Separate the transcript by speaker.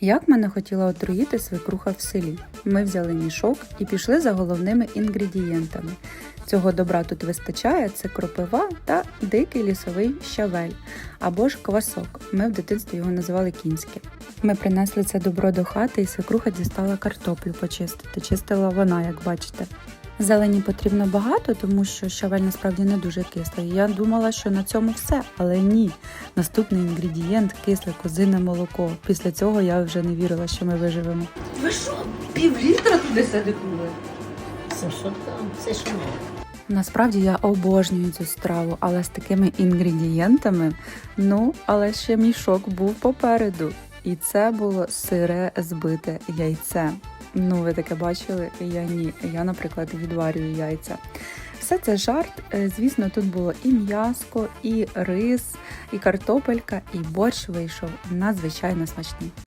Speaker 1: Як мене хотіла отруїти свекруха в селі. Ми взяли мішок і пішли за головними інгредієнтами. Цього добра тут вистачає це кропива та дикий лісовий щавель або ж квасок. Ми в дитинстві його називали кінське. Ми принесли це добро до хати, і свекруха дістала картоплю почистити. Чистила вона, як бачите. Зелені потрібно багато, тому що щавель насправді не дуже кислий. Я думала, що на цьому все, але ні. Наступний інгредієнт кисле козине молоко. Після цього я вже не вірила, що ми виживемо.
Speaker 2: Ви що, пів літра туди садикнули?
Speaker 3: Це що там? Це що?
Speaker 1: Насправді я обожнюю цю страву, але з такими інгредієнтами, ну, але ще мішок був попереду. І це було сире збите яйце. Ну, ви таке бачили? Я ні. Я, наприклад, відварюю яйця. Все це жарт. Е, Звісно, тут було і м'яско, і рис, і картопелька, і борщ вийшов надзвичайно смачний.